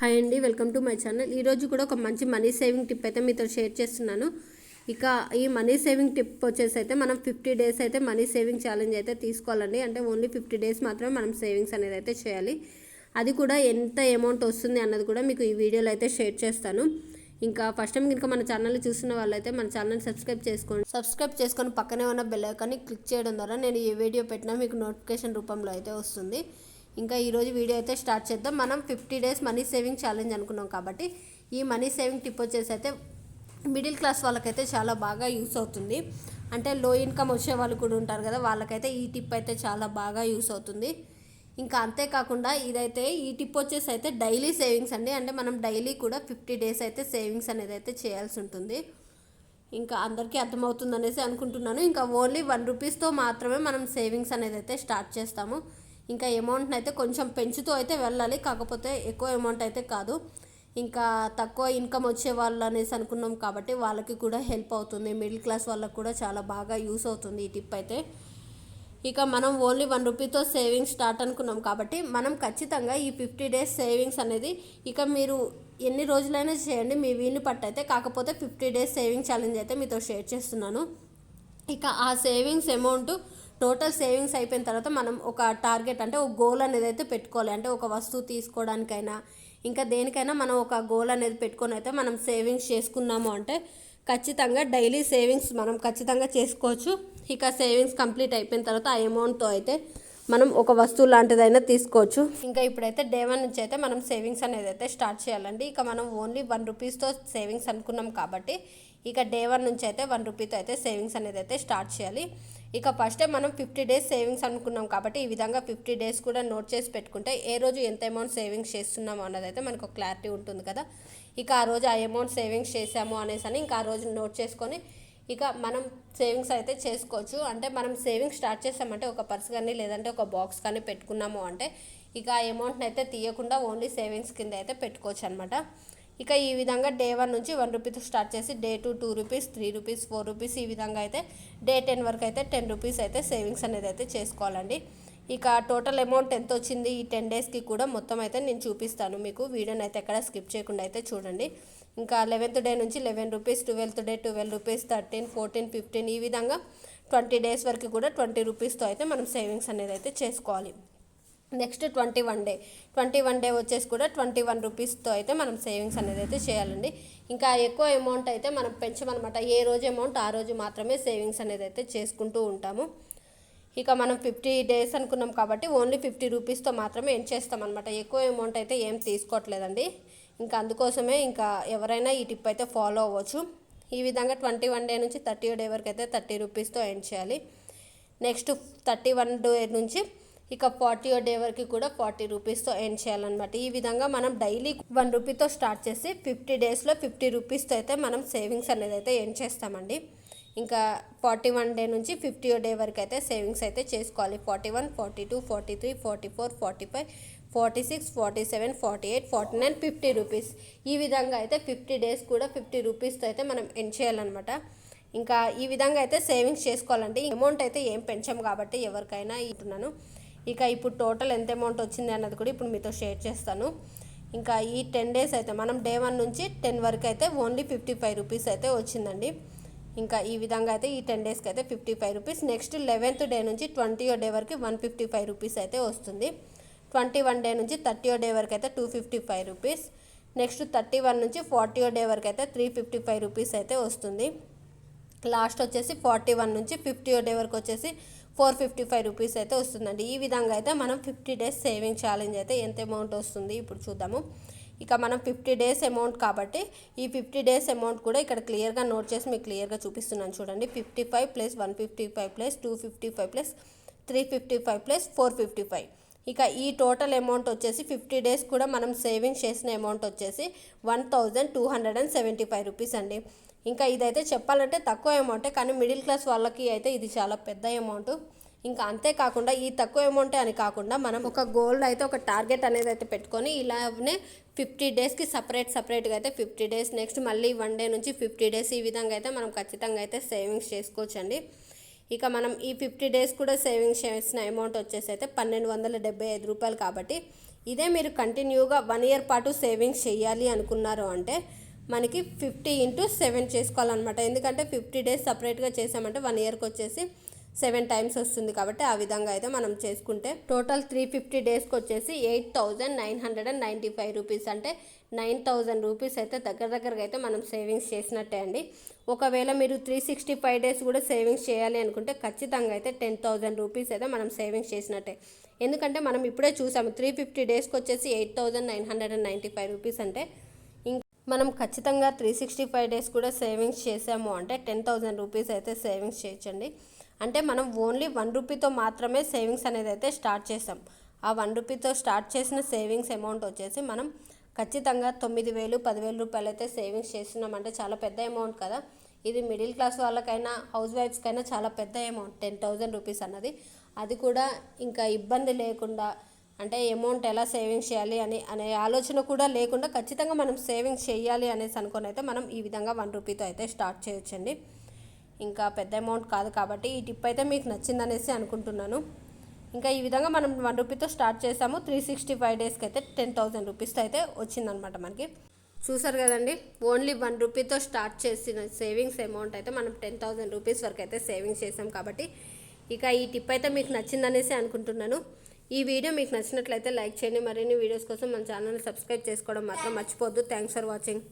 Hi అండి welcome to my channel. ఈరోజు కూడా ఒక మంచి మనీ సేవింగ్ టిప్ అయితే మీతో షేర్ చేస్తున్నాను. ఇక ఈ మనీ సేవింగ్ టిప్ వచ్చేసి అయితే మనం ఫిఫ్టీ డేస్ అయితే మనీ సేవింగ్ ఛాలెంజ్ అయితే తీసుకోవాలండి. అంటే ఓన్లీ ఫిఫ్టీ డేస్ మాత్రమే మనం సేవింగ్స్ అనేది అయితే చేయాలి. అది కూడా ఎంత అమౌంట్ వస్తుంది అన్నది కూడా మీకు ఈ వీడియోలో అయితే షేర్ చేస్తాను. ఇంకా ఫస్ట్ టైం కనుక మన ఛానల్ చూస్తున్న వాళ్ళైతే మన ఛానల్ సబ్స్క్రైబ్ చేసుకోండి. సబ్స్క్రైబ్ చేసుకొని పక్కనే ఉన్న బెల్ ఐకాన్ని క్లిక్ చేయడం ద్వారా నేను ఏ వీడియో పెట్టినా మీకు నోటిఫికేషన్ రూపంలో అయితే వస్తుంది. ఇంకా ఈరోజు వీడియో అయితే స్టార్ట్ చేద్దాం. మనం fifty days money saving challenge అనుకున్నాం కాబట్టి ఈ మనీ సేవింగ్ టిప్ వచ్చేసి అయితే మిడిల్ క్లాస్ వాళ్ళకైతే చాలా బాగా యూస్ అవుతుంది. అంటే లో ఇన్కమ్ వచ్చే వాళ్ళు కూడా ఉంటారు కదా వాళ్ళకైతే ఈ టిప్ అయితే చాలా బాగా యూస్ అవుతుంది. ఇంకా అంతేకాకుండా ఇదైతే ఈ టిప్ వచ్చేసి అయితే డైలీ సేవింగ్స్ అండి. అంటే మనం డైలీ కూడా ఫిఫ్టీ డేస్ అయితే సేవింగ్స్ అనేది అయితే చేయాల్సి ఉంటుంది. ఇంకా అందరికీ అర్థమవుతుంది అనేసి అనుకుంటున్నాను. ఇంకా ఓన్లీ వన్ రూపీస్తో మాత్రమే మనం సేవింగ్స్ అనేది అయితే స్టార్ట్ చేస్తాము. ఇంకా అమౌంట్ని అయితే కొంచెం పెంచుతూ అయితే వెళ్ళాలి కాకపోతే ఎక్కువ అమౌంట్ అయితే కాదు. ఇంకా తక్కువ ఇన్కమ్ వచ్చే వాళ్ళు అనేసి అనుకున్నాం కాబట్టి వాళ్ళకి కూడా హెల్ప్ అవుతుంది. మిడిల్ క్లాస్ వాళ్ళకి కూడా చాలా బాగా యూస్ అవుతుంది ఈ టిప్ అయితే. ఇక మనం ఓన్లీ వన్ రూపీతో సేవింగ్స్ స్టార్ట్ అనుకున్నాం కాబట్టి మనం ఖచ్చితంగా ఈ ఫిఫ్టీ డేస్ సేవింగ్స్ అనేది ఇక మీరు ఎన్ని రోజులైనా చేయండి మీ వీలు పట్టయితే. కాకపోతే ఫిఫ్టీ డేస్ సేవింగ్ ఛాలెంజ్ అయితే మీతో షేర్ చేస్తున్నాను. ఇక ఆ సేవింగ్స్ అమౌంట్ టోటల్ సేవింగ్స్ అయిపోయిన తర్వాత మనం ఒక టార్గెట్ అంటే ఒక గోల్ అనేది అయితే పెట్టుకోవాలి. అంటే ఒక వస్తువు తీసుకోవడానికైనా ఇంకా దేనికైనా మనం ఒక గోల్ అనేది పెట్టుకొని అయితే మనం సేవింగ్స్ చేసుకున్నాము అంటే ఖచ్చితంగా డైలీ సేవింగ్స్ మనం ఖచ్చితంగా చేసుకోవచ్చు. ఇక సేవింగ్స్ కంప్లీట్ అయిపోయిన తర్వాత ఆ అమౌంట్తో అయితే మనం ఒక వస్తువు లాంటిదైనా తీసుకోవచ్చు. ఇంకా ఇప్పుడైతే డే వన్ నుంచి అయితే మనం సేవింగ్స్ అనేది అయితే స్టార్ట్ చేయాలండి. ఇక మనం ఓన్లీ వన్ రూపీస్తో సేవింగ్స్ అనుకున్నాం కాబట్టి ఇక డే వన్ నుంచి అయితే వన్ రూపీతో అయితే సేవింగ్స్ అనేది అయితే స్టార్ట్ చేయాలి. ఇక ఫస్ట్ మనం ఫిఫ్టీ డేస్ సేవింగ్స్ అనుకున్నాం కాబట్టి ఈ విధంగా ఫిఫ్టీ డేస్ కూడా నోట్ చేసి పెట్టుకుంటే ఏ రోజు ఎంత అమౌంట్ సేవింగ్స్ చేస్తున్నాము అన్నది అయితే మనకు క్లారిటీ ఉంటుంది కదా. ఇక ఆ రోజు ఆ అమౌంట్ సేవింగ్స్ చేసాము అనేసి అని ఇంకా ఆ రోజు నోట్ చేసుకొని ఇక మనం సేవింగ్స్ అయితే చేసుకోవచ్చు. అంటే మనం సేవింగ్స్ స్టార్ట్ చేసామంటే ఒక పర్స్ కానీ లేదంటే ఒక బాక్స్ కానీ పెట్టుకున్నాము అంటే ఇక ఆ అమౌంట్ని అయితే తీయకుండా ఓన్లీ సేవింగ్స్ కింద అయితే పెట్టుకోవచ్చు అనమాట ఇక ఈ విధంగా డే వన్ నుంచి వన్ రూపీస్ స్టార్ట్ చేసి day two two rupees three rupees four rupees ఈ విధంగా అయితే డే టెన్ వరకు అయితే టెన్ రూపీస్ అయితే సేవింగ్స్ అనేది అయితే చేసుకోవాలండి. ఇక టోటల్ అమౌంట్ ఎంత వచ్చింది ఈ టెన్ డేస్కి కూడా మొత్తం అయితే నేను చూపిస్తాను మీకు. వీడియోని అయితే ఎక్కడ స్కిప్ చేయకుండా అయితే చూడండి. ఇంకా లెవెన్త్ డే నుంచి eleven rupees twelfth day twelve rupees thirteen fourteen fifteen ఈ విధంగా ట్వంటీ డేస్ వరకు కూడా ట్వంటీ రూపీస్తో అయితే మనం సేవింగ్స్ అనేది అయితే చేసుకోవాలి. Next twenty one day. Twenty one day వచ్చేసి కూడా ట్వంటీ వన్ రూపీస్తో అయితే మనం సేవింగ్స్ అనేది అయితే చేయాలండి. ఇంకా ఎక్కువ అమౌంట్ అయితే మనం పెంచమన్నమాట. ఏ రోజు అమౌంట్ ఆ రోజు మాత్రమే సేవింగ్స్ అనేది అయితే చేసుకుంటూ ఉంటాము. ఇక మనం ఫిఫ్టీ డేస్ అనుకున్నాం కాబట్టి ఓన్లీ ఫిఫ్టీ రూపీస్తో మాత్రమే ఏం చేస్తామన్నమాట. ఎక్కువ అమౌంట్ అయితే ఏం తీసుకోవట్లేదండి. ఇంకా అందుకోసమే ఇంకా ఎవరైనా ఈ టిప్ అయితే ఫాలో అవ్వచ్చు. ఈ విధంగా ట్వంటీ వన్ డే నుంచి థర్టీ డే వరకు అయితే థర్టీ రూపీస్తో ఎండ్ చేయాలి. నెక్స్ట్ థర్టీ వన్ డే నుంచి ఇక ఫార్టీ ఓ డే వరకు కూడా ఫార్టీ రూపీస్తో ఎండ్ చేయాలన్నమాట. ఈ విధంగా మనం డైలీ వన్ రూపీతో స్టార్ట్ చేసి ఫిఫ్టీ డేస్లో ఫిఫ్టీ రూపీస్తో అయితే మనం సేవింగ్స్ అనేది అయితే ఎండ్ చేస్తామండి. ఇంకా ఫార్టీ వన్ డే నుంచి ఫిఫ్టీ డే వరకు అయితే సేవింగ్స్ అయితే చేసుకోవాలి. Forty one forty two forty three forty four forty five forty six forty seven forty eight forty nine fifty rupees. ఈ విధంగా అయితే ఫిఫ్టీ డేస్ కూడా ఫిఫ్టీ రూపీస్తో అయితే మనం ఎండ్ చేయాలన్నమాట. ఇంకా ఈ విధంగా అయితే సేవింగ్స్ చేసుకోవాలంటే అమౌంట్ అయితే ఏం పెంచాం కాబట్టి ఎవరికైనా ఇస్తున్నాను ఇక ఇప్పుడు టోటల్ ఎంత అమౌంట్ వచ్చింది అన్నది కూడా ఇప్పుడు మీతో షేర్ చేస్తాను. ఇంకా ఈ టెన్ డేస్ అయితే మనం డే వన్ నుంచి టెన్ వరకు అయితే ఓన్లీ ఫిఫ్టీ ఫైవ్ రూపీస్ అయితే వచ్చిందండి. ఇంకా ఈ విధంగా అయితే ఈ టెన్ డేస్కి అయితే fifty five rupees next eleventh day నుంచి ట్వంటీ డే వరకు వన్ ఫిఫ్టీ ఫైవ్ రూపీస్ అయితే వస్తుంది. ట్వంటీ వన్ డే నుంచి థర్టీ డే వరకు అయితే two fifty five rupees next thirty one నుంచి ఫార్టీ డే వరకు అయితే త్రీ ఫిఫ్టీ ఫైవ్ రూపీస్ అయితే వస్తుంది. లాస్ట్ వచ్చేసి ఫార్టీ వన్ నుంచి ఫిఫ్టీ డే వరకు వచ్చేసి ఫోర్ ఫిఫ్టీ ఫైవ్ రూపీస్ అయితే వస్తుందండి. ఈ విధంగా అయితే మనం ఫిఫ్టీ డేస్ సేవింగ్ ఛాలెంజ్ అయితే ఎంత అమౌంట్ వస్తుంది ఇప్పుడు చూద్దాము. ఇక మనం ఫిఫ్టీ డేస్ అమౌంట్ కాబట్టి ఈ ఫిఫ్టీ డేస్ అమౌంట్ కూడా ఇక్కడ క్లియర్గా నోట్ చేసి మీకు క్లియర్గా చూపిస్తున్నాను చూడండి. Fifty five plus one fifty five plus two fifty five plus three fifty five plus four fifty five. ఇక ఈ టోటల్ అమౌంట్ వచ్చేసి ఫిఫ్టీ డేస్ కూడా మనం సేవింగ్ చేసిన అమౌంట్ వచ్చేసి one thousand two hundred and seventy five rupees అండి. ఇంకా ఇదైతే చెప్పాలంటే తక్కువ అమౌంటే కానీ మిడిల్ క్లాస్ వాళ్ళకి అయితే ఇది చాలా పెద్ద అమౌంట్. ఇంకా అంతేకాకుండా ఈ తక్కువ అమౌంటే అని కాకుండా మనం ఒక గోల్డ్ అయితే ఒక టార్గెట్ అనేది అయితే పెట్టుకొని ఇలానే ఫిఫ్టీ డేస్కి సపరేట్ సపరేట్గా అయితే ఫిఫ్టీ డేస్ నెక్స్ట్ మళ్ళీ వన్ డే నుంచి ఫిఫ్టీ డేస్ ఈ విధంగా అయితే మనం ఖచ్చితంగా అయితే సేవింగ్స్ చేసుకోవచ్చండి. ఇక మనం ఈ ఫిఫ్టీ డేస్ కూడా సేవింగ్స్ చేసిన అమౌంట్ వచ్చేసి అయితే పన్నెండు వందల డెబ్బై ఐదు రూపాయలు కాబట్టి ఇదే మీరు కంటిన్యూగా వన్ ఇయర్ పాటు సేవింగ్స్ చేయాలి అనుకున్నారు అంటే మనకి ఫిఫ్టీ ఇంటూ సెవెన్ చేసుకోవాలన్నమాట. ఎందుకంటే ఫిఫ్టీ డేస్ సపరేట్గా చేసామంటే వన్ ఇయర్కి వచ్చేసి సెవెన్ టైమ్స్ వస్తుంది కాబట్టి ఆ విధంగా అయితే మనం చేసుకుంటే టోటల్ త్రీ ఫిఫ్టీ డేస్కి వచ్చేసి eight thousand nine hundred and ninety five rupees అంటే నైన్ థౌజండ్ రూపీస్ అయితే దగ్గర దగ్గరగా అయితే మనం సేవింగ్స్ చేసినట్టే అండి. ఒకవేళ మీరు త్రీ సిక్స్టీ ఫైవ్ డేస్ కూడా సేవింగ్స్ చేయాలి అనుకుంటే ఖచ్చితంగా అయితే టెన్ థౌజండ్ రూపీస్ అయితే మనం సేవింగ్స్ చేసినట్టే. ఎందుకంటే మనం ఇప్పుడే చూసాము త్రీ ఫిఫ్టీ డేస్కి వచ్చేసి eight thousand nine hundred and ninety five rupees అంటే మనం ఖచ్చితంగా త్రీ సిక్స్టీ ఫైవ్ డేస్ కూడా సేవింగ్స్ చేసాము అంటే టెన్ థౌజండ్ రూపీస్ అయితే సేవింగ్స్ చేయొచ్చండి. అంటే మనం ఓన్లీ వన్ రూపీతో మాత్రమే సేవింగ్స్ అనేది అయితే స్టార్ట్ చేసాం. ఆ వన్ రూపీతో స్టార్ట్ చేసిన సేవింగ్స్ అమౌంట్ వచ్చేసి మనం ఖచ్చితంగా తొమ్మిది వేలు పదివేల రూపాయలు అయితే సేవింగ్స్ చేస్తున్నాం అంటే చాలా పెద్ద అమౌంట్ కదా. ఇది మిడిల్ క్లాస్ వాళ్ళకైనా హౌస్ వైఫ్స్కైనా చాలా పెద్ద అమౌంట్ టెన్ థౌజండ్ రూపీస్ అన్నది. అది కూడా ఇంకా ఇబ్బంది లేకుండా అంటే అమౌంట్ ఎలా సేవింగ్స్ చేయాలి అని అనే ఆలోచన కూడా లేకుండా ఖచ్చితంగా మనం సేవింగ్స్ చేయాలి అనేసి అనుకొని అయితే మనం ఈ విధంగా వన్ రూపీతో అయితే స్టార్ట్ చేయొచ్చండి. ఇంకా పెద్ద అమౌంట్ కాదు కాబట్టి ఈ టిప్ అయితే మీకు నచ్చిందనేసి అనుకుంటున్నాను. ఇంకా ఈ విధంగా మనం వన్ రూపీతో స్టార్ట్ చేసాము. త్రీ సిక్స్టీ ఫైవ్ డేస్కి అయితే టెన్ థౌసండ్ రూపీస్తో అయితే వచ్చిందనమాట మనకి. చూసారు కదండి ఓన్లీ వన్ రూపీతో స్టార్ట్ చేసిన సేవింగ్స్ అమౌంట్ అయితే మనం టెన్ థౌజండ్ రూపీస్ వరకు అయితే సేవింగ్స్ చేసాం కాబట్టి ఇక ఈ టిప్ అయితే మీకు నచ్చిందనేసి అనుకుంటున్నాను. ఈ వీడియో మీకు నచ్చినట్లయితే లైక్ చేయండి. మరిన్ని వీడియోస్ కోసం మన ఛానల్ని సబ్స్క్రైబ్ చేసుకోవడం మాత్రం మర్చిపోద్దు థ్యాంక్స్ ఫర్ వాచింగ్